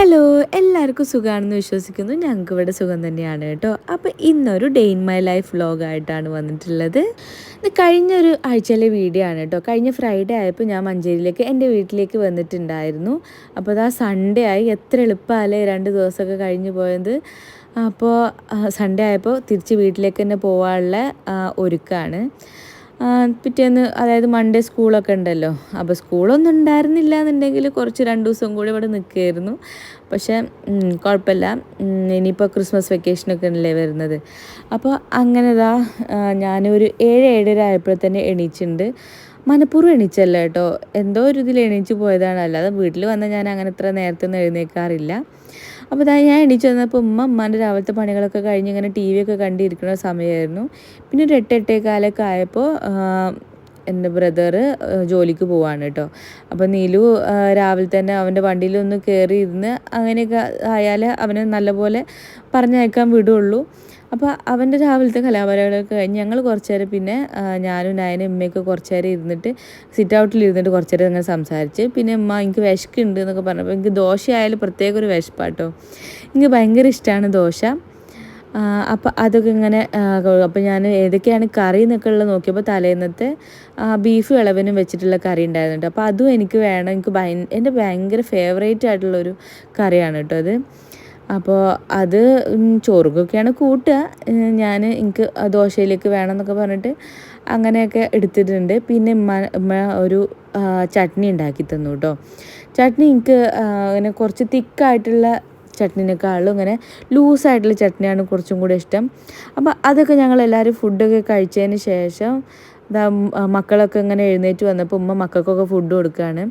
Hello എല്ലാവർക്കും സുഖമാണെന്ന് വിശ്വസിക്കുന്നു. ഞങ്ങൾക്ക് ഇവിടെ സുഖം തന്നെയാണ് കേട്ടോ. അപ്പോൾ ഇന്നൊരു ഡേ ഇൻ മൈ ലൈഫ് വ്ലോഗായിട്ടാണ് വന്നിട്ടുള്ളത്. ഇത് കഴിഞ്ഞൊരു ആഴ്ചയിലെ വീഡിയോ ആണ് കേട്ടോ. കഴിഞ്ഞ ഫ്രൈഡേ ആയപ്പോൾ ഞാൻ മഞ്ചേരിയിലേക്ക് എന്റെ വീട്ടിലേക്ക് വന്നിട്ടുണ്ടായിരുന്നു. അപ്പോൾ ആ സൺഡേ ആയി. എത്ര എളുപ്പമല്ലേ രണ്ട് ദിവസമൊക്കെ കഴിഞ്ഞ് പോയത്. അപ്പോൾ സൺഡേ ആയപ്പോൾ തിരിച്ച് വീട്ടിലേക്ക് തന്നെ പോകാനുള്ള ഒരുക്കമാണ് പിറ്റേന്ന് അതായത് മൺഡേ സ്കൂളൊക്കെ ഉണ്ടല്ലോ. അപ്പോൾ സ്കൂളൊന്നും ഉണ്ടായിരുന്നില്ല എന്നുണ്ടെങ്കിൽ കുറച്ച് രണ്ട് ദിവസം കൂടി ഇവിടെ നിൽക്കുകയായിരുന്നു. പക്ഷേ കുഴപ്പമില്ല. ഇനിയിപ്പോൾ ക്രിസ്മസ് വെക്കേഷനൊക്കെ അല്ലേ വരുന്നത്. അപ്പോൾ അങ്ങനെ ഇതാ ഞാനൊരു ഏഴ് ഏഴര ആയപ്പോഴെ തന്നെ എണീച്ചിട്ടുണ്ട്. മനഃപൂർവം എണീച്ചല്ല കേട്ടോ. എന്തോ ഒരു ഇതിൽ എണീച്ച് പോയതാണ്. അല്ലാതെ വീട്ടിൽ വന്നാൽ ഞാൻ അങ്ങനെ ഇത്ര നേരത്തെ ഒന്നും എഴുന്നേൽക്കാറില്ല അപ്പോൾ ഇതാ ഞാൻ എണീച്ച് വന്നപ്പോൾ ഉമ്മ ഉമ്മാന്റെ രാവിലത്തെ പണികളൊക്കെ കഴിഞ്ഞ് ഇങ്ങനെ ടി വി ഒക്കെ കണ്ടിരിക്കുന്ന സമയമായിരുന്നു പിന്നെ ഒരു എട്ട് കാലൊക്കെ ആയപ്പോൾ എന്റെ ബ്രദർ ജോലിക്ക് പോവാണ് കേട്ടോ അപ്പോൾ നീലു രാവിലെ തന്നെ അവന്റെ വണ്ടിയിലൊന്ന് കയറി ഇരുന്ന് അങ്ങനെയൊക്കെ ആയാൽ അവനെ നല്ലപോലെ പറഞ്ഞയക്കാൻ വിടുള്ളൂ. അപ്പോൾ അവന്റെ രാവിലത്തെ കലാപരിപാടികളൊക്കെ കഴിഞ്ഞ് ഞങ്ങൾ കുറച്ച് നേരം പിന്നെ ഞാനും നായനും ഉമ്മയൊക്കെ കുറച്ച് നേരം ഇരുന്നിട്ട് സിറ്റ് ഔട്ടിൽ ഇരുന്നിട്ട് കുറച്ച് നേരം അങ്ങനെ സംസാരിച്ച്. പിന്നെ ഉമ്മ എനിക്ക് വിശക്കുണ്ട് എന്നൊക്കെ പറഞ്ഞപ്പോൾ എനിക്ക് ദോശ ആയാലും പ്രത്യേക ഒരു വിശപ്പാട്ടോ. എനിക്ക് ഭയങ്കര ഇഷ്ടമാണ് ദോശ. അപ്പോൾ അതൊക്കെ ഇങ്ങനെ അപ്പോൾ ഞാൻ ഏതൊക്കെയാണ് കറി എന്നൊക്കെ ഉള്ളത് നോക്കിയപ്പോൾ തലേന്നത്തെ ബീഫ് ഇളവനും വെച്ചിട്ടുള്ള കറി ഉണ്ടായിരുന്നുണ്ട് അപ്പോൾ അതും എനിക്ക് വേണം. എനിക്ക് ഭയ എന്റെ ഭയങ്കര ഫേവറേറ്റ് ആയിട്ടുള്ളൊരു കറിയാണ് കേട്ടോ അത്. അപ്പോൾ അത് ചോറുകൊക്കെയാണ് കൂട്ടുക. ഞാൻ എനിക്ക് ദോശയിലേക്ക് വേണം എന്നൊക്കെ പറഞ്ഞിട്ട് അങ്ങനെയൊക്കെ എടുത്തിട്ടുണ്ട്. പിന്നെ ഒരു ചട്നി ഉണ്ടാക്കി തന്നു കേട്ടോ ചട്നി എനിക്ക് അങ്ങനെ കുറച്ച് തിക്കായിട്ടുള്ള ചട്നിനേക്കാളും ഇങ്ങനെ ലൂസായിട്ടുള്ള ചട്നിയാണ് കുറച്ചും കൂടി ഇഷ്ടം. അപ്പോൾ അതൊക്കെ ഞങ്ങൾ എല്ലാവരും ഫുഡൊക്കെ കഴിച്ചതിന് ശേഷം മക്കളൊക്കെ ഇങ്ങനെ എഴുന്നേറ്റ് വന്നപ്പോൾ ഉമ്മ മക്കൾക്കൊക്കെ ഫുഡ് കൊടുക്കുകയാണ്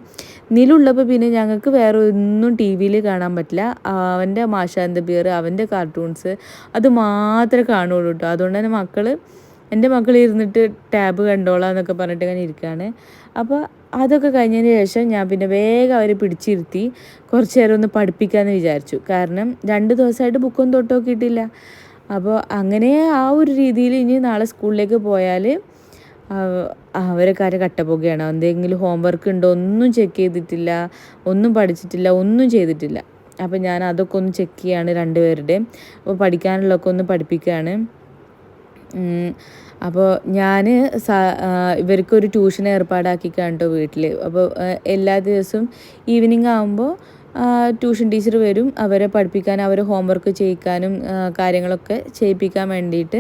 നിലുള്ളപ്പോൾ പിന്നെ ഞങ്ങൾക്ക് വേറെ ഒന്നും ടി വിയിൽ കാണാൻ പറ്റില്ല. അവന്റെ മാഷാന്ത ബിയർ അവന്റെ കാർട്ടൂൺസ് അത് മാത്രമേ കാണുള്ളൂ കേട്ടോ അതുകൊണ്ട് തന്നെ മക്കൾ എന്റെ മക്കൾ ഇരുന്നിട്ട് ടാബ് കണ്ടോളാം എന്നൊക്കെ പറഞ്ഞിട്ട് ഇങ്ങനെ ഇരിക്കുകയാണ് അപ്പോൾ അതൊക്കെ കഴിഞ്ഞതിന് ശേഷം ഞാൻ പിന്നെ വേഗം അവരെ പിടിച്ചിരുത്തി കുറച്ച് നേരം ഒന്ന് പഠിപ്പിക്കാമെന്ന് വിചാരിച്ചു. കാരണം രണ്ട് ദിവസമായിട്ട് ബുക്കൊന്നും തൊട്ട് നോക്കിയിട്ടില്ല. അപ്പോൾ അങ്ങനെ ആ ഒരു രീതിയിൽ ഇനി നാളെ സ്കൂളിലേക്ക് പോയാൽ അവരെ കാര്യം കട്ടപ്പോകുകയാണ് എന്തെങ്കിലും ഹോംവർക്ക് ഉണ്ടോ ഒന്നും ചെക്ക് ചെയ്തിട്ടില്ല ഒന്നും പഠിച്ചിട്ടില്ല ഒന്നും ചെയ്തിട്ടില്ല. അപ്പോൾ ഞാൻ അതൊക്കെ ഒന്ന് ചെക്ക് ചെയ്യാണ് രണ്ടുപേരുടെയും അപ്പോൾ പഠിക്കാനുള്ളതൊക്കെ ഒന്ന് പഠിപ്പിക്കുകയാണ് അപ്പോൾ ഞാൻ ഇവർക്കൊരു ട്യൂഷൻ ഏർപ്പാടാക്കി കേട്ടോ വീട്ടിൽ അപ്പോൾ എല്ലാ ദിവസവും ഈവനിങ് ആകുമ്പോൾ ട്യൂഷൻ ടീച്ചർ വരും. അവരെ പഠിപ്പിക്കാൻ അവരെ ഹോംവർക്ക് ചെയ്യിക്കാനും കാര്യങ്ങളൊക്കെ ചെയ്യിപ്പിക്കാൻ വേണ്ടിയിട്ട്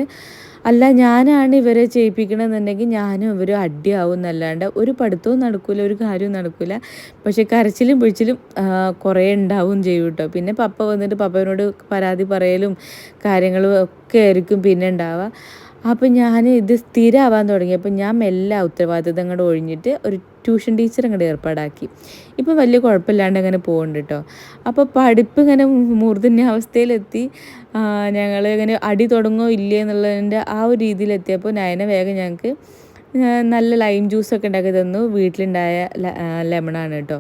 അല്ല ഞാനാണ് ഇവരെ ചെയ്യിപ്പിക്കണമെന്നുണ്ടെങ്കിൽ ഞാനും ഇവരും അടിയാവും എന്നല്ലാണ്ട് ഒരു പഠിത്തവും നടക്കില്ല ഒരു കാര്യവും നടക്കില്ല പക്ഷേ കരച്ചിലും പിടിച്ചിലും ആ, കുറേ ഉണ്ടാവും ചെയ്യും കേട്ടോ. പിന്നെ പപ്പ വന്നിട്ട് പപ്പനോട് പരാതി പറയലും കാര്യങ്ങളും ഒക്കെ ആയിരിക്കും പിന്നെ ഉണ്ടാവുക. അപ്പോൾ ഞാൻ ഇത് സ്ഥിരമാവാൻ തുടങ്ങിയപ്പോൾ ഞാൻ മെല്ലെ ആ ഉത്തരവാദിത്തം അങ്ങോട്ട് ഒഴിഞ്ഞിട്ട് ഒരു ട്യൂഷൻ ടീച്ചർ അങ്ങോട്ട് ഏർപ്പാടാക്കി. ഇപ്പം വലിയ കുഴപ്പമില്ലാണ്ട് അങ്ങനെ പോകുന്നുണ്ട് കേട്ടോ അപ്പോൾ പഠിപ്പ് ഇങ്ങനെ മൂർധന്യ അവസ്ഥയിലെത്തി. ഞങ്ങൾ ഇങ്ങനെ അടി തുടങ്ങോ ഇല്ലേ എന്നുള്ളതിന്റെ ആ ഒരു രീതിയിലെത്തിയപ്പോൾ നയന വേഗം ഞങ്ങൾക്ക് നല്ല ലൈം ജ്യൂസൊക്കെ ഉണ്ടാക്കി തന്നു. വീട്ടിലുണ്ടായ ലെമണാണ് കേട്ടോ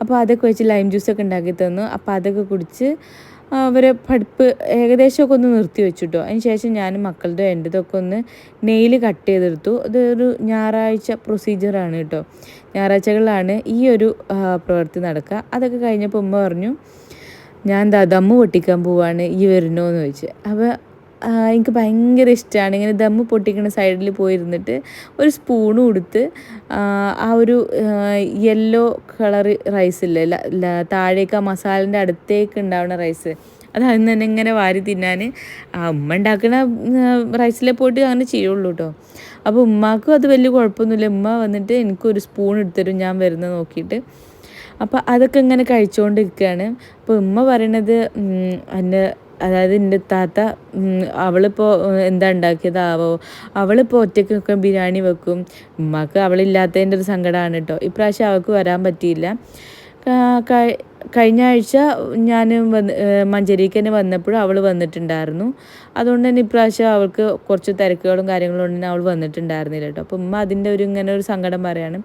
അപ്പോൾ അതൊക്കെ വെച്ച് ലൈം ജ്യൂസൊക്കെ ഉണ്ടാക്കി തന്നു. അപ്പോൾ അതൊക്കെ കുടിച്ച് അവരെ പഠിപ്പ് ഏകദേശമൊക്കെ ഒന്ന് നിർത്തി വെച്ചു കേട്ടോ അതിന് ശേഷം ഞാൻ മക്കളുടെ എന്റെതൊക്കെ ഒന്ന് നെയിൽ കട്ട് ചെയ്തെടുത്തു. അതൊരു ഞായറാഴ്ച പ്രൊസീജിയറാണ് കേട്ടോ. ഞായറാഴ്ചകളിലാണ് ഈ ഒരു പ്രവൃത്തി നടക്കുക. അതൊക്കെ കഴിഞ്ഞപ്പോൾ ഉമ്മ പറഞ്ഞു ഞാൻ ദമ്മ് പൊട്ടിക്കാൻ പോവാണ് ഈ വരുന്നോ എന്ന് ചോദിച്ചു. അപ്പോൾ എനിക്ക് ഭയങ്കര ഇഷ്ടമാണ് ഇങ്ങനെ ദമ്മ് പൊട്ടിക്കുന്ന സൈഡിൽ പോയിരുന്നിട്ട് ഒരു സ്പൂണ് കൊടുത്ത് ആ, ഒരു യെല്ലോ കളർ റൈസ് ഇല്ല താഴേക്ക് ആ മസാലന്റെ അടുത്തേക്ക് ഉണ്ടാവുന്ന റൈസ് അത് അതിൽ തന്നെ ഇങ്ങനെ വാരി തിന്നാൻ ആ ഉമ്മ ഉണ്ടാക്കുന്ന റൈസിലെ പോയിട്ട് അങ്ങനെ ചെയ്യുള്ളൂ കേട്ടോ അപ്പോൾ ഉമ്മാക്കും അത് വലിയ കുഴപ്പമൊന്നുമില്ല. ഉമ്മ വന്നിട്ട് എനിക്കൊരു സ്പൂൺ എടുത്തരും ഞാൻ വരുന്നത് നോക്കിയിട്ട്. അപ്പോൾ അതൊക്കെ ഇങ്ങനെ കഴിച്ചുകൊണ്ടിരിക്കുകയാണ് അപ്പോൾ ഉമ്മ പറയണത് എന്റെ അതായത് എന്റെ താത്ത അവളിപ്പോൾ എന്താ ഉണ്ടാക്കിയതാവോ? അവളിപ്പോൾ ഒറ്റയ്ക്കൊക്കെ ബിരിയാണി വെക്കും. ഉമ്മാക്ക് അവളില്ലാത്തതിന്റെ ഒരു സങ്കടമാണ് കേട്ടോ ഇപ്രാവശ്യം അവൾക്ക് വരാൻ പറ്റിയില്ല. കഴിഞ്ഞ ആഴ്ച ഞാൻ വന്ന് മഞ്ചേരിക്ക് തന്നെ വന്നപ്പോഴും അവൾ വന്നിട്ടുണ്ടായിരുന്നു. അതുകൊണ്ട് തന്നെ ഇപ്രാവശ്യം അവൾക്ക് കുറച്ച് തിരക്കുകളും കാര്യങ്ങളും ഉണ്ടെങ്കിൽ അവൾ വന്നിട്ടുണ്ടായിരുന്നില്ല കേട്ടോ അപ്പോൾ ഉമ്മ അതിന്റെ ഒരു ഇങ്ങനെ ഒരു സങ്കടം പറയാണ്.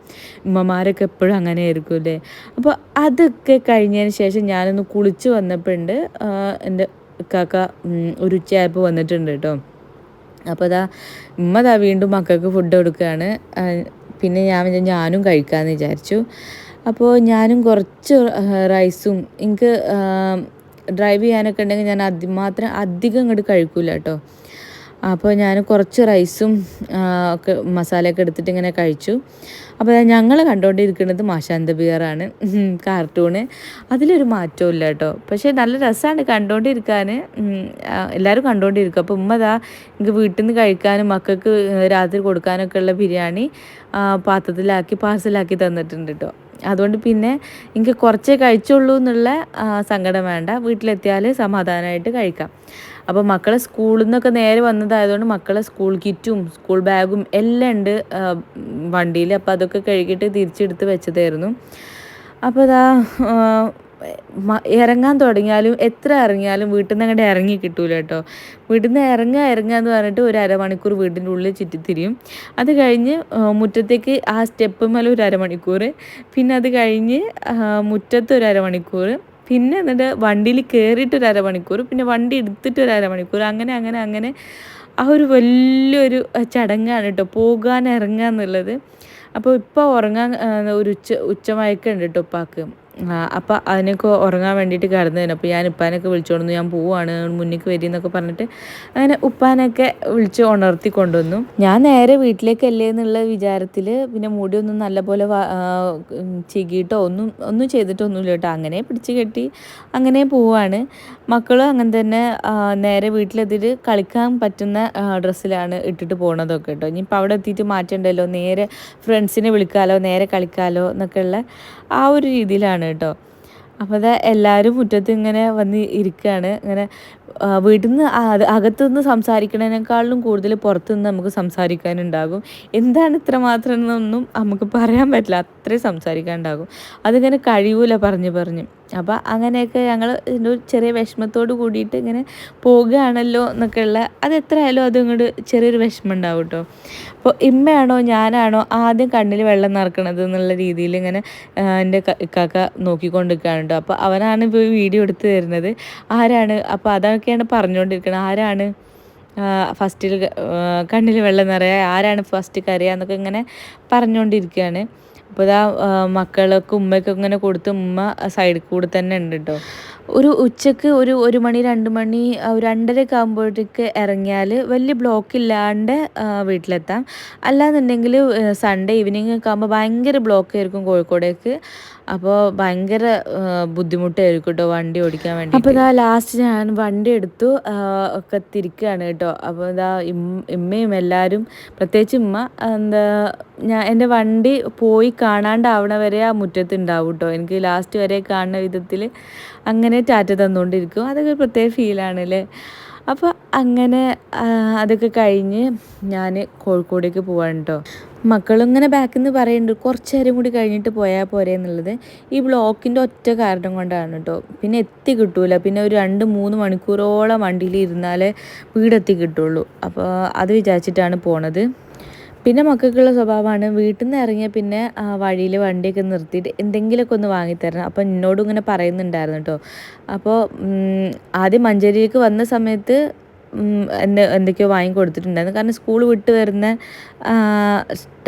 ഉമ്മമാരൊക്കെ എപ്പോഴും അങ്ങനെ ആയിരിക്കും അല്ലേ അപ്പോൾ അതൊക്കെ കഴിഞ്ഞതിന് ശേഷം ഞാനൊന്ന് കുളിച്ച് വന്നപ്പോഴുണ്ട് എന്റെ കാക്ക ഒരു ഉച്ചയായപ്പോൾ വന്നിട്ടുണ്ട് കേട്ടോ. അപ്പോൾ അതാ ഉമ്മ ദാ വീണ്ടും മക്കൾക്ക് ഫുഡ് കൊടുക്കുകയാണ് പിന്നെ ഞാൻ ഞാനും കഴിക്കാമെന്ന് വിചാരിച്ചു. അപ്പോൾ ഞാനും കുറച്ച് റൈസും എനിക്ക് ഡ്രൈവ് ചെയ്യാനൊക്കെ ഉണ്ടെങ്കിൽ ഞാൻ അതിമാത്രം അധികം ഇങ്ങോട്ട് കഴിക്കില്ല കേട്ടോ. അപ്പോൾ ഞാൻ കുറച്ച് റൈസും ഒക്കെ മസാലയൊക്കെ എടുത്തിട്ട് ഇങ്ങനെ കഴിച്ചു. അപ്പോൾ ഞങ്ങൾ കണ്ടുകൊണ്ടിരിക്കുന്നത് മാശാന്ത ബിയറാണ് കാർട്ടൂണ് അതിലൊരു മാറ്റവും ഇല്ല കേട്ടോ. പക്ഷേ നല്ല രസമാണ് കണ്ടുകൊണ്ടിരിക്കാൻ എല്ലാവരും കണ്ടുകൊണ്ടിരിക്കും. അപ്പോൾ ഉമ്മ ദാ എനിക്ക് വീട്ടിൽ നിന്ന് കഴിക്കാനും മക്കൾക്ക് രാത്രി കൊടുക്കാനൊക്കെ ഉള്ള ബിരിയാണി പാത്രത്തിലാക്കി പാർസലാക്കി തന്നിട്ടുണ്ട് കേട്ടോ. അതുകൊണ്ട് പിന്നെ എനിക്ക് കുറച്ചേ കഴിച്ചുള്ളൂ എന്നുള്ള സങ്കടം വേണ്ട. വീട്ടിലെത്തിയാൽ സമാധാനമായിട്ട് കഴിക്കാം. അപ്പോൾ മക്കളെ സ്കൂളിൽ നിന്നൊക്കെ നേരെ വന്നതായതുകൊണ്ട് മക്കളെ സ്കൂൾ കിറ്റും സ്കൂൾ ബാഗും എല്ലാം ഉണ്ട് വണ്ടിയിൽ അപ്പോൾ അതൊക്കെ കഴുകിയിട്ട് തിരിച്ചെടുത്ത് വെച്ചതായിരുന്നു. അപ്പോൾ അതാ ഇറങ്ങാൻ തുടങ്ങിയാലും എത്ര ഇറങ്ങിയാലും വീട്ടിൽ നിന്ന് അങ്ങോട്ട് ഇറങ്ങി കിട്ടൂല കേട്ടോ. വീട്ടിൽ നിന്ന് ഇറങ്ങുക ഇറങ്ങുക എന്ന് പറഞ്ഞിട്ട് ഒരു അരമണിക്കൂർ വീടിന്റെ ഉള്ളിൽ ചുറ്റിത്തിരിയും. അത് കഴിഞ്ഞ് മുറ്റത്തേക്ക് ആ സ്റ്റെപ്പ് മേലെ ഒരു അരമണിക്കൂർ. പിന്നെ അത് കഴിഞ്ഞ് മുറ്റത്ത് ഒരു അരമണിക്കൂർ. പിന്നെ എന്നിട്ട് വണ്ടിയിൽ കയറിയിട്ട് ഒരു അരമണിക്കൂർ പിന്നെ വണ്ടി എടുത്തിട്ട് ഒരു അരമണിക്കൂർ അങ്ങനെ അങ്ങനെ അങ്ങനെ. ആ ഒരു വലിയൊരു ചടങ്ങാണ് കേട്ടോ പോകാൻ ഇറങ്ങുക എന്നുള്ളത് അപ്പോൾ ഇപ്പോൾ ഉറങ്ങാൻ ഒരു ഉച്ച ഉച്ചമയക്കുണ്ട് കേട്ടോ ഉപ്പാക്ക്. അപ്പം അതിനൊക്കെ ഉറങ്ങാൻ വേണ്ടിയിട്ട് കിടന്നതിന് അപ്പോൾ ഞാൻ ഉപ്പാനൊക്കെ വിളിച്ചോണ്ട് ഞാൻ പോവാണ്. മുന്നിക്ക് വരി എന്നൊക്കെ പറഞ്ഞിട്ട് അങ്ങനെ ഉപ്പാനൊക്കെ വിളിച്ച് ഉണർത്തി കൊണ്ടുവന്നു. ഞാൻ നേരെ വീട്ടിലേക്കല്ലേ എന്നുള്ള വിചാരത്തിൽ പിന്നെ മുടിയൊന്നും നല്ലപോലെ ചികിയിട്ടോ ഒന്നും ഒന്നും ചെയ്തിട്ടൊന്നുമില്ല കേട്ടോ. അങ്ങനെ പിടിച്ച് കെട്ടി അങ്ങനെ പോവാണ്. മക്കളും അങ്ങനെ തന്നെ നേരെ വീട്ടിലെത്തിയിട്ട് കളിക്കാൻ പറ്റുന്ന ഡ്രസ്സിലാണ് ഇട്ടിട്ട് പോണതൊക്കെ കേട്ടോ. ഇനിയിപ്പോൾ അവിടെ എത്തിയിട്ട് മാറ്റണ്ടല്ലോ. നേരെ ഫ്രണ്ട്സിനെ വിളിക്കാലോ നേരെ കളിക്കാലോ എന്നൊക്കെയുള്ള ആ ഒരു രീതിയിലാണ് കേട്ടോ. അപ്പോൾ അത് എല്ലാവരും മുറ്റത്ത് ഇങ്ങനെ വന്ന് ഇരിക്കുകയാണ് ഇങ്ങനെ വീട്ടിൽ നിന്ന് അകത്തു നിന്ന് സംസാരിക്കണതിനേക്കാളും കൂടുതൽ പുറത്തു നിന്ന് നമുക്ക് സംസാരിക്കാനുണ്ടാകും. എന്താണ് ഇത്ര മാത്രം എന്നൊന്നും നമുക്ക് പറയാൻ പറ്റില്ല. അത്രയും സംസാരിക്കാനുണ്ടാകും. അതിങ്ങനെ കഴിയൂല പറഞ്ഞു പറഞ്ഞ്. അപ്പോൾ അങ്ങനെയൊക്കെ ഞങ്ങൾ ഒരു ചെറിയ വിഷമത്തോട് കൂടിയിട്ട് ഇങ്ങനെ പോകുകയാണല്ലോ എന്നൊക്കെയുള്ള അത് എത്ര ആയാലും അത് ഇങ്ങോട്ട് ചെറിയൊരു വിഷമം ഉണ്ടാവും കേട്ടോ അപ്പോൾ ഇമ്മയാണോ ഞാനാണോ ആദ്യം കണ്ണിൽ വെള്ളം നിറക്കണത് എന്നുള്ള രീതിയിൽ ഇങ്ങനെ എന്റെ ഇക്കാക്ക നോക്കിക്കൊണ്ടിരിക്കുകയാണ് കേട്ടോ അപ്പോൾ അവനാണ് ഇപ്പോൾ വീഡിയോ എടുത്ത് തരുന്നത്. ആരാണ്? അപ്പോൾ അതൊക്കെയാണ് പറഞ്ഞുകൊണ്ടിരിക്കുന്നത് ആരാണ് ഫസ്റ്റിൽ കണ്ണിൽ വെള്ളം നിറയുക ആരാണ് ഫസ്റ്റ് കരയുക എന്നൊക്കെ ഇങ്ങനെ പറഞ്ഞുകൊണ്ടിരിക്കുകയാണ് അപ്പോൾ ഇതാ മക്കൾക്ക് ഉമ്മയ്ക്ക് ഇങ്ങനെ കൊടുത്ത് ഉമ്മ സൈഡിൽ കൂടെ തന്നെ ഉണ്ട് കേട്ടോ ഒരു ഉച്ചയ്ക്ക് ഒരു ഒരു മണി രണ്ട് മണി രണ്ടരയൊക്കെ ആകുമ്പോഴത്തേക്ക് ഇറങ്ങിയാൽ വലിയ ബ്ലോക്ക് ഇല്ലാണ്ട് വീട്ടിലെത്താം. അല്ലാന്നുണ്ടെങ്കിൽ സൺഡേ ഈവനിങ് ഒക്കെ ആകുമ്പോൾ ഭയങ്കര ബ്ലോക്ക് ആയിരിക്കും കോഴിക്കോടേക്ക്. അപ്പോൾ ഭയങ്കര ബുദ്ധിമുട്ടായിരിക്കും കേട്ടോ വണ്ടി ഓടിക്കാൻ വേണ്ടി അപ്പോൾ ഇതാ ലാസ്റ്റ് ഞാൻ വണ്ടി എടുത്തു ഒക്കെ തിരിക്കുകയാണ് കേട്ടോ അപ്പോൾ ഇതാ ഇമ്മയും എല്ലാവരും പ്രത്യേകിച്ച് ഇമ്മ എന്താ ഞാൻ എന്റെ വണ്ടി പോയി കാണാണ്ടാവണ വരെ ആ മുറ്റത്ത് ഉണ്ടാവും കേട്ടോ എനിക്ക് ലാസ്റ്റ് വരെ കാണുന്ന വിധത്തിൽ അങ്ങനെ ടാറ്റ തന്നുകൊണ്ടിരിക്കും അതൊക്കെ പ്രത്യേക ഫീലാണ് അല്ലേ അപ്പോൾ അങ്ങനെ അതൊക്കെ കഴിഞ്ഞ് ഞാൻ കോഴിക്കോടേക്ക് പോവാണ് കേട്ടോ മക്കളിങ്ങനെ ബാക്കിൽ നിന്ന് പറയുന്നുണ്ട് കുറച്ച് നേരം കൂടി കഴിഞ്ഞിട്ട് പോയാൽ പോരെ എന്നുള്ളത്. ഈ ബ്ലോക്കിന്റെ ഒറ്റ കാരണം കൊണ്ടാണ് കേട്ടോ പിന്നെ എത്തി കിട്ടൂല. പിന്നെ ഒരു രണ്ട് മൂന്ന് മണിക്കൂറോളം വണ്ടിയിൽ ഇരുന്നാലേ വീടെത്തി കിട്ടുള്ളൂ. അപ്പോൾ അത് വിചാരിച്ചിട്ടാണ് പോണത്. പിന്നെ മക്കൾക്കുള്ള സ്വഭാവമാണ് വീട്ടിൽ നിന്ന് ഇറങ്ങിയ പിന്നെ വഴിയിൽ വണ്ടിയൊക്കെ നിർത്തിയിട്ട് എന്തെങ്കിലുമൊക്കെ ഒന്ന് വാങ്ങിത്തരണം. അപ്പോൾ എന്നോടും ഇങ്ങനെ പറയുന്നുണ്ടായിരുന്നു കേട്ടോ അപ്പോൾ ആദ്യം മഞ്ചേരിയിലേക്ക് വന്ന സമയത്ത് എന്ത് എന്തൊക്കെയോ വാങ്ങി കൊടുത്തിട്ടുണ്ടായിരുന്നു കാരണം സ്കൂൾ വിട്ട് വരുന്ന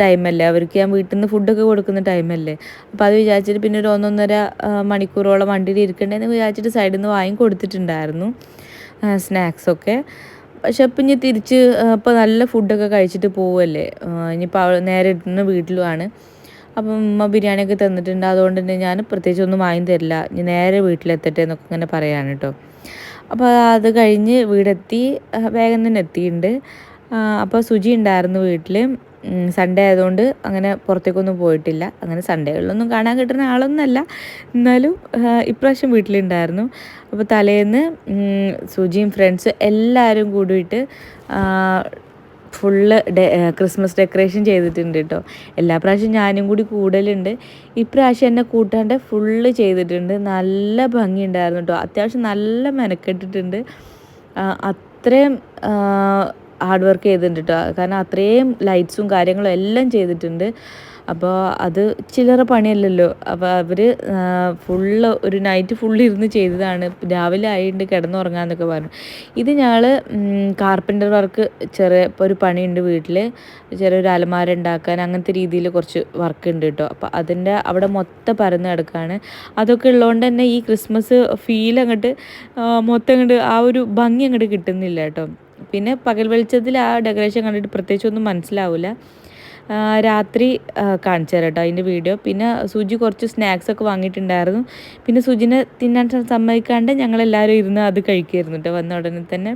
ടൈമല്ലേ? അവർക്ക് ഞാൻ വീട്ടിൽ നിന്ന് ഫുഡൊക്കെ കൊടുക്കുന്ന ടൈമല്ലേ? അപ്പോൾ അത് വിചാരിച്ചിട്ട് പിന്നെ ഒരു ഒന്നൊന്നര മണിക്കൂറോളം വണ്ടിയിൽ ഇരിക്കണ്ടേന്ന് വിചാരിച്ചിട്ട് സൈഡിൽ നിന്ന് വാങ്ങി കൊടുത്തിട്ടുണ്ടായിരുന്നു സ്നാക്സൊക്കെ. പക്ഷെ അപ്പം ഇനി തിരിച്ച് ഇപ്പോൾ നല്ല ഫുഡൊക്കെ കഴിച്ചിട്ട് പോവല്ലേ? ഇനിയിപ്പോൾ നേരെ ഇട്ടുന്ന വീട്ടിലുമാണ് അപ്പം ഉമ്മ ബിരിയാണിയൊക്കെ തന്നിട്ടുണ്ട്. അതുകൊണ്ട് തന്നെ ഞാൻ പ്രത്യേകിച്ച് ഒന്നും വാങ്ങി തരില്ല. ഇനി നേരെ വീട്ടിലെത്തട്ടെ എന്നൊക്കെ ഇങ്ങനെ പറയാണ് കേട്ടോ അപ്പോൾ അത് കഴിഞ്ഞ് വീടെത്തി വേഗം തന്നെ എത്തിയിട്ടുണ്ട്. അപ്പോൾ സുജി ഉണ്ടായിരുന്നു വീട്ടിൽ സൺഡേ ആയതുകൊണ്ട് അങ്ങനെ പുറത്തേക്കൊന്നും പോയിട്ടില്ല. അങ്ങനെ സൺഡേകളിലൊന്നും കാണാൻ കിട്ടുന്ന ആളൊന്നുമല്ല. എന്നാലും ഇപ്രാവശ്യം വീട്ടിലുണ്ടായിരുന്നു. അപ്പോൾ തലേന്ന് സുജിയും ഫ്രണ്ട്സ് എല്ലാവരും കൂടിയിട്ട് ഫുള്ള് ഡെ ക്രിസ്മസ് ഡെക്കറേഷൻ ചെയ്തിട്ടുണ്ട് കേട്ടോ എല്ലാ പ്രാവശ്യം ഞാനും കൂടി കൂടലുണ്ട്. ഇപ്രാവശ്യം എന്നെ കൂട്ടാണ്ട് ഫുള്ള് ചെയ്തിട്ടുണ്ട്. നല്ല ഭംഗിയുണ്ടായിരുന്നു കേട്ടോ അത്യാവശ്യം നല്ല മെനക്കെട്ടിട്ടുണ്ട്. അത്രയും ഹാർഡ് വർക്ക് ചെയ്തിട്ടുണ്ട്. കാരണം അത്രയും ലൈറ്റ്സും കാര്യങ്ങളും എല്ലാം ചെയ്തിട്ടുണ്ട്. അപ്പോൾ അത് ചില്ലറ പണിയല്ലല്ലോ. അപ്പോൾ അവർ ഫുള്ള് ഒരു നൈറ്റ് ഫുള്ള് ഇരുന്ന് ചെയ്തതാണ്. രാവിലെ ആയിട്ട് കിടന്നുറങ്ങാന്നൊക്കെ പറഞ്ഞു. ഇത് ഞങ്ങൾ കാർപ്പന്റർ വർക്ക് ചെറിയ ഇപ്പോൾ ഒരു പണിയുണ്ട് വീട്ടിൽ ചെറിയൊരു അലമാര ഉണ്ടാക്കാൻ അങ്ങനത്തെ രീതിയിൽ കുറച്ച് വർക്ക് ഉണ്ട് കേട്ടോ. അപ്പോൾ അതിന്റെ അവിടെ മൊത്തം പരന്ന് കിടക്കുകയാണ് അതൊക്കെ ഉള്ളതുകൊണ്ട് തന്നെ ഈ ക്രിസ്മസ് ഫീൽ അങ്ങോട്ട് മൊത്തം അങ്ങോട്ട് ആ ഒരു ഭംഗി അങ്ങോട്ട് കിട്ടുന്നില്ല കേട്ടോ. പിന്നെ പകൽ വെളിച്ചത്തിൽ ആ ഡെക്കറേഷൻ കണ്ടിട്ട് പ്രത്യേകിച്ചൊന്നും മനസ്സിലാവില്ല രാത്രി കാണിച്ചു തരാം കേട്ടോ അതിന്റെ വീഡിയോ പിന്നെ സുജി കുറച്ച് സ്നാക്സ് ഒക്കെ വാങ്ങിയിട്ടുണ്ടായിരുന്നു. പിന്നെ സുജിനെ തിന്നാൻ സമ്മതിക്കാണ്ട് ഞങ്ങളെല്ലാവരും ഇരുന്ന് അത് കഴിക്കുമായിരുന്നു കേട്ടോ വന്ന ഉടനെ തന്നെ.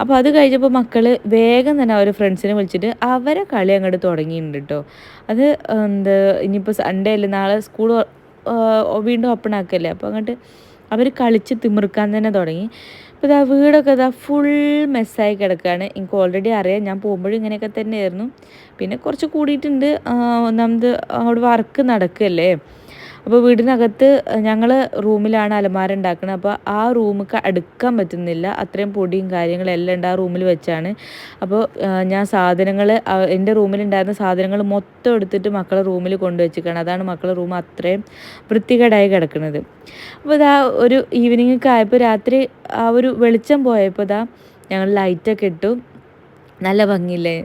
അപ്പോൾ അത് കഴിച്ചപ്പോൾ മക്കൾ വേഗം തന്നെ അവരെ ഫ്രണ്ട്സിനെ വിളിച്ചിട്ട് അവരെ കളി അങ്ങോട്ട് തുടങ്ങിയിട്ടുണ്ട് കേട്ടോ അത് എന്താ ഇനിയിപ്പോൾ സൺഡേ അല്ലേ നാളെ സ്കൂൾ വീണ്ടും ഓപ്പൺ ആക്കല്ലേ? അപ്പോൾ അങ്ങോട്ട് അവർ കളിച്ച് തിമിർക്കാൻ തന്നെ തുടങ്ങി. അപ്പോൾ ഇതാ വീടൊക്കെ ഇതാ ഫുൾ മെസ്സായി കിടക്കുകയാണ് എനിക്ക് ഓൾറെഡി അറിയാം. ഞാൻ പോകുമ്പോഴും ഇങ്ങനെയൊക്കെ തന്നെയായിരുന്നു. പിന്നെ കുറച്ച് കൂടിയിട്ടുണ്ട്. ഒന്നാമത് അവിടെ വർക്ക് നടക്കുകയല്ലേ അപ്പോൾ വീടിനകത്ത് ഞങ്ങൾ റൂമിലാണ് അലമാര ഉണ്ടാക്കുന്നത് അപ്പോൾ ആ റൂമൊക്കെ അടുക്കാൻ പറ്റുന്നില്ല. അത്രയും പൊടിയും കാര്യങ്ങളും എല്ലാം ഉണ്ട് ആ റൂമിൽ വെച്ചാണ്. അപ്പോൾ ഞാൻ സാധനങ്ങൾ എന്റെ റൂമിലുണ്ടായിരുന്ന സാധനങ്ങൾ മൊത്തം എടുത്തിട്ട് മക്കളെ റൂമിൽ കൊണ്ടുവച്ചിരിക്കുകയാണ്. അതാണ് മക്കളെ റൂം അത്രയും വൃത്തികേടായി കിടക്കുന്നത്. അപ്പോൾ ഇതാ ഒരു ഈവനിങ് ഒക്കെ ആയപ്പോൾ രാത്രി ആ ഒരു വെളിച്ചം പോയപ്പോൾ ഇതാ ഞങ്ങൾ ലൈറ്റൊക്കെ ഇട്ടു. നല്ല ഭംഗിയില്ലേ?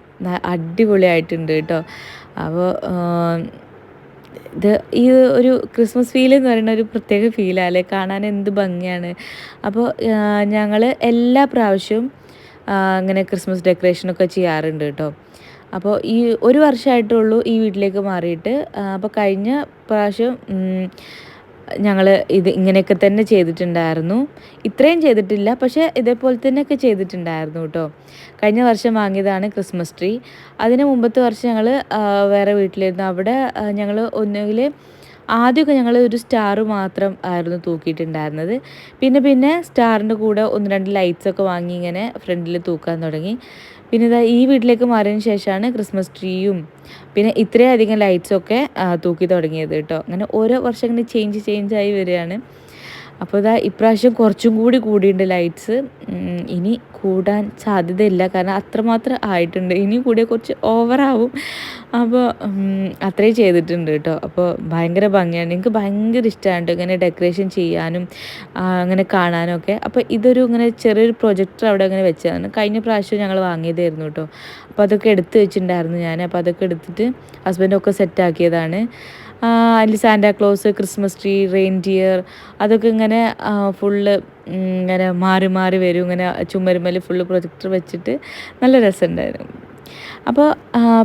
അടിപൊളിയായിട്ടുണ്ട് കേട്ടോ. അപ്പോൾ ഇത് ഈ ഒരു ക്രിസ്മസ് ഫീൽ എന്ന് പറയുന്ന ഒരു പ്രത്യേക ഫീലല്ലേ കാണാൻ എന്ത് ഭംഗിയാണ്. അപ്പോൾ ഞങ്ങൾ എല്ലാ പ്രാവശ്യവും അങ്ങനെ ക്രിസ്മസ് ഡെക്കറേഷനൊക്കെ ചെയ്യാറുണ്ട് കേട്ടോ. അപ്പോൾ ഈ ഒരു വർഷമായിട്ടുള്ളൂ ഈ വീട്ടിലേക്ക് മാറിയിട്ട്. അപ്പോൾ കഴിഞ്ഞ പ്രാവശ്യം ഞങ്ങൾ ഇത് ഇങ്ങനെയൊക്കെ തന്നെ ചെയ്തിട്ടുണ്ടായിരുന്നു. ഇത്രയും ചെയ്തിട്ടില്ല പക്ഷേ ഇതേപോലെ തന്നെയൊക്കെ ചെയ്തിട്ടുണ്ടായിരുന്നു കേട്ടോ. കഴിഞ്ഞ വർഷം വാങ്ങിയതാണ് ക്രിസ്മസ് ട്രീ. അതിന് മുമ്പത്തെ വർഷം ഞങ്ങൾ വേറെ വീട്ടിലായിരുന്നു അവിടെ ഞങ്ങൾ ഒന്നുകിൽ ആദ്യമൊക്കെ ഞങ്ങൾ ഒരു സ്റ്റാർ മാത്രം ആയിരുന്നു തൂക്കിയിട്ടുണ്ടായിരുന്നത്. പിന്നെ പിന്നെ സ്റ്റാറിന്റെ കൂടെ ഒന്ന് രണ്ട് ലൈറ്റ്സൊക്കെ വാങ്ങി ഇങ്ങനെ ഫ്രണ്ടിൽ തൂക്കാൻ തുടങ്ങി. പിന്നെ ഇതാ ഈ വീട്ടിലേക്ക് മാറിയതിന് ശേഷമാണ് ക്രിസ്മസ് ട്രീയും പിന്നെ ഇത്രയധികം ലൈറ്റ്സൊക്കെ തൂക്കി തുടങ്ങിയത് കേട്ടോ. അങ്ങനെ ഓരോ വർഷം ഇങ്ങനെ ചേഞ്ച് ചേഞ്ച് ആയി വരികയാണ്. അപ്പോൾ ഇതാ ഇപ്രാവശ്യം കുറച്ചും കൂടി കൂടിയുണ്ട് ലൈറ്റ്സ് ഇനി കൂടാൻ സാധ്യതയില്ല. കാരണം അത്രമാത്രം ആയിട്ടുണ്ട്. ഇനി കൂടിയ കുറച്ച് ഓവറാവും അപ്പോൾ അത്രയും ചെയ്തിട്ടുണ്ട് കേട്ടോ. അപ്പോൾ ഭയങ്കര ഭംഗിയാണ്. എനിക്ക് ഭയങ്കര ഇഷ്ടമാണ് ഇങ്ങനെ ഡെക്കറേഷൻ ചെയ്യാനും അങ്ങനെ കാണാനും ഒക്കെ. അപ്പോൾ ഇതൊരു ഇങ്ങനെ ചെറിയൊരു പ്രൊജക്ടർ അവിടെ അങ്ങനെ വെച്ചതാണ്. കഴിഞ്ഞ പ്രാവശ്യം ഞങ്ങൾ വാങ്ങിയതായിരുന്നു കേട്ടോ. അപ്പോൾ അതൊക്കെ എടുത്ത് വെച്ചിട്ടുണ്ടായിരുന്നു ഞാൻ. അപ്പോൾ അതൊക്കെ എടുത്തിട്ട് ഹസ്ബൻഡൊക്കെ സെറ്റാക്കിയതാണ് അതിൽ സാന്റാക്ലോസ് ക്രിസ്മസ് ട്രീ റെയിൻഡിയർ അതൊക്കെ ഇങ്ങനെ ഫുള്ള് ഇങ്ങനെ മാറി മാറി വരും. ഇങ്ങനെ ചുമരുമൽ ഫുള്ള് പ്രൊജക്ടർ വെച്ചിട്ട് നല്ല രസമുണ്ടായിരുന്നു. അപ്പോൾ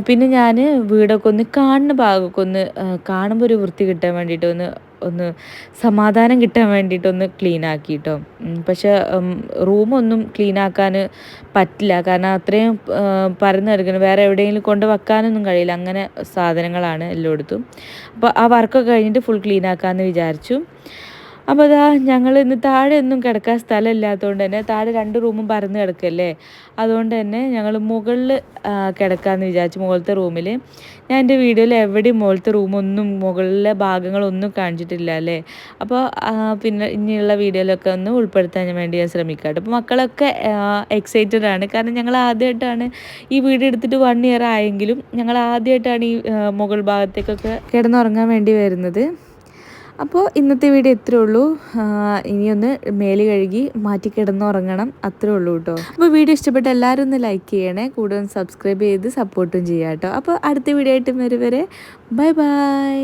പിന്നെ ഞാൻ വീടൊക്കെ ഒന്ന് കാണുന്ന ഭാഗമൊക്കെ ഒന്ന് കാണുമ്പോൾ ഒരു വൃത്തി കിട്ടാൻ വേണ്ടിയിട്ട് ഒന്ന് ഒന്ന് സമാധാനം കിട്ടാൻ വേണ്ടിയിട്ട് ഒന്ന് ക്ലീൻ ആക്കി പക്ഷേ റൂമൊന്നും ക്ലീൻ ആക്കാൻ പറ്റില്ല. കാരണം അത്രയും പരന്ന് കിടക്കണം വേറെ എവിടെയെങ്കിലും കൊണ്ട് വെക്കാനൊന്നും കഴിയില്ല. അങ്ങനെ സാധനങ്ങളാണ് എല്ലായിടത്തും. അപ്പോൾ ആ വർക്കൊക്കെ കഴിഞ്ഞിട്ട് ഫുൾ ക്ലീൻ ആക്കാമെന്ന് വിചാരിച്ചു. അപ്പോൾ അതാ ഞങ്ങൾ ഇന്ന് താഴെ ഒന്നും കിടക്കാൻ സ്ഥലമില്ലാത്തതുകൊണ്ട് തന്നെ താഴെ രണ്ട് റൂമും പരന്ന് കിടക്കല്ലേ? അതുകൊണ്ട് തന്നെ ഞങ്ങൾ മുകളിൽ കിടക്കാമെന്ന് വിചാരിച്ചു മുകളിലത്തെ റൂമിൽ ഞാൻ എന്റെ വീഡിയോയിൽ എവിടെയും മുകളിലത്തെ റൂമൊന്നും മുകളിലെ ഭാഗങ്ങളൊന്നും കാണിച്ചിട്ടില്ല അല്ലേ? അപ്പോൾ പിന്നെ ഇനിയുള്ള വീഡിയോയിലൊക്കെ ഒന്ന് ഉൾപ്പെടുത്താൻ വേണ്ടി ഞാൻ ശ്രമിക്കാം അപ്പോൾ മക്കളൊക്കെ എക്സൈറ്റഡ് ആണ്. കാരണം ഞങ്ങൾ ആദ്യമായിട്ടാണ് ഈ വീഡിയോ എടുത്തിട്ട് വൺ ഇയർ ആയെങ്കിലും ഞങ്ങൾ ആദ്യമായിട്ടാണ് ഈ മുകൾ ഭാഗത്തേക്കൊക്കെ കിടന്നുറങ്ങാൻ വേണ്ടി വരുന്നത്. അപ്പോൾ ഇന്നത്തെ വീഡിയോ ഇത്രേ ഉള്ളൂ. ഇനിയൊന്ന് മേൽ കഴുകി മാറ്റി കിടന്നുറങ്ങണം അത്രേ ഉള്ളൂ കേട്ടോ. അപ്പോൾ വീഡിയോ ഇഷ്ടപ്പെട്ട എല്ലാവരും ഒന്ന് ലൈക്ക് ചെയ്യണേ. കൂടെ ഒന്ന് സബ്സ്ക്രൈബ് ചെയ്ത് സപ്പോർട്ടും ചെയ്യാം കേട്ടോ. അപ്പോൾ അടുത്ത വീഡിയോ ആയിട്ട് വരെ ബൈ ബൈ